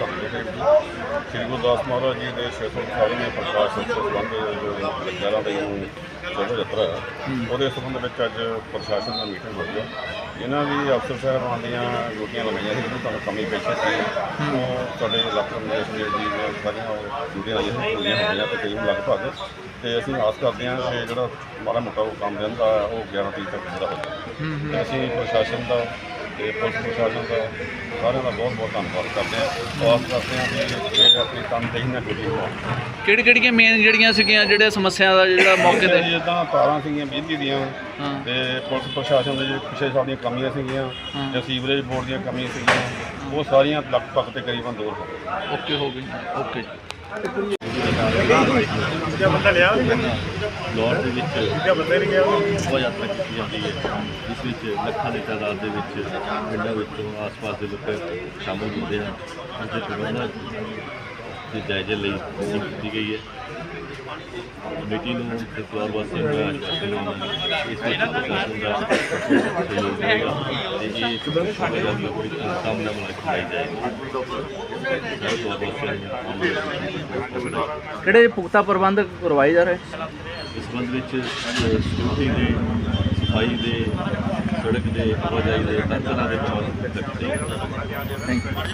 ਧਰਮ ਦੇ ਜੀ ਸ੍ਰੀ ਗੁਰੂ ਦਾਸ ਮਹਾਰਾਜ ਜੀ ਦੇ 618ਵੇਂ ਪ੍ਰਕਾਸ਼ ਉਤਸਵ ਸੰਬੰਧ ਜੋ 11 ਤਰੀਕ ਨੂੰ ਸ਼ੋਭਾ ਯਾਤਰਾ ਹੈ, ਉਹਦੇ ਸੰਬੰਧ ਵਿੱਚ ਅੱਜ ਪ੍ਰਸ਼ਾਸਨ ਦਾ ਮੀਟਿੰਗ ਹੋਈ ਹੈ। ਇਹਨਾਂ ਦੀ ਅਫਸਰ ਸਾਹਿਬਾਨ ਦੀਆਂ ਡਿਊਟੀਆਂ ਲਗਾਈਆਂ ਸੀ, ਜਿਹਨੂੰ ਤੁਹਾਨੂੰ ਕਮੀ ਪੇਸ਼ੀ ਸੀ ਉਹ ਸਾਡੇ ਇਲਾਕਾ ਨਿਵੇਸ਼ ਜੀ ਦੀਆਂ ਸਾਰੀਆਂ ਉਹ ਡਿਊਟੀਆਂ ਲਾਈਆਂ ਸੀ, ਪੂਰੀਆਂ ਹੋ ਗਈਆਂ ਤਕਰੀਬਨ ਲਗਭਗ। ਤੇ ਅਸੀਂ ਆਸ ਕਰਦੇ ਹਾਂ ਕਿ ਜਿਹੜਾ ਮਾੜਾ ਮੋਟਾ ਉਹ ਕੰਮ ਰਹਿੰਦਾ, ਉਹ 11 ਤਰੀਕ ਤੱਕ ਪੂਰਾ ਹੋ ਜਾਵੇ। ਅਸੀਂ ਪ੍ਰਸ਼ਾਸਨ ਦਾ ਤੇ ਪੁਲਿਸ ਪ੍ਰਸ਼ਾਸਨ ਦਾ ਸਾਰਿਆਂ ਦਾ ਬਹੁਤ ਬਹੁਤ ਧੰਨਵਾਦ ਕਰਦੇ ਹਾਂ। ਆਸ ਕਰਦੇ ਹਾਂ ਕਿ ਇਹ ਆਪਣੀ ਕੰਮ ਤੇ ਹੀ ਨਾ ਡਿਊਟੀ ਹੋਣ। ਕਿਹੜੀ ਕਿਹੜੀਆਂ ਮੇਨ ਜਿਹੜੀਆਂ ਸੀਗੀਆਂ ਜਿਹੜੇ ਸਮੱਸਿਆ ਦਾ ਜਿਹੜਾ ਮੌਕੇ ਤੇ? ਜਿੱਦਾਂ ਤਾਰਾਂ ਸੀਗੀਆਂ ਬਿਜਲੀ ਦੀਆਂ ਤੇ ਪੁਲਿਸ ਪ੍ਰਸ਼ਾਸਨ ਦੇ ਜਿਹੜੇ ਪਿਛਲੇ ਸਾਲ ਦੀਆਂ ਕਮੀਆਂ ਸੀਗੀਆਂ। ਜਾਂ ਸੀਵਰੇਜ ਬੋਰਡ ਦੀਆਂ ਕਮੀਆਂ ਸੀਗੀਆਂ ਉਹ ਸਾਰੀਆਂ ਲਗਭਗ ਤਕਰੀਬਨ ਦੂਰ ਹੋ ਗਈਆਂ। ਓਕੇ ਹੋ ਗਈ ਓਕੇ। ਲਾਹੌਰ ਦੇ ਵਿੱਚ ਸ਼ੋਭਾ ਯਾਤਰਾ ਕੀਤੀ ਜਾਂਦੀ ਹੈ। ਜਿਸ ਵਿੱਚ ਲੱਖਾਂ ਦੀ ਤਾਦਾਦ ਦੇ ਵਿੱਚ ਪਿੰਡਾਂ ਵਿੱਚੋਂ ਆਸ-ਪਾਸ ਦੇ ਲੋਕ ਸ਼ਾਮਲ ਹੁੰਦੇ ਹਨ। ਦੇ ਪ੍ਰਬੰਧਾਂ ਦੇ ਜਾਇਜ਼ੇ ਲਈ ਮੀਟਿੰਗ ਕੀਤੀ ਗਈ ਹੈ। ਕਮੇਟੀ ਨੂੰ ਤੇ ਆਸ਼ਵਾਸਨ ਹੈ ਇਸ ਵਿੱਚ ਪ੍ਰਸ਼ਾਸਨ ਦਾ ਕੋਈ ਕੰਮ ਨਾ ਬਣਾ ਕੇ ਕਿਹੜੇ ਪੁਖਤਾ ਪ੍ਰਬੰਧ ਕਰਵਾਏ ਜਾ ਰਹੇ? ਇਸ ਸੰਬੰਧ ਵਿੱਚ ਸਿਕਿਉਰਿਟੀ ਦੇ ਸਫ਼ਾਈ ਦੇ ਸੜਕ ਦੇ ਆਵਾਜਾਈ ਦੇ ਤਰ੍ਹਾਂ ਦੇ ਪ੍ਰਬੰਧ ਹਨ ਥੈਂਕ ਯੂ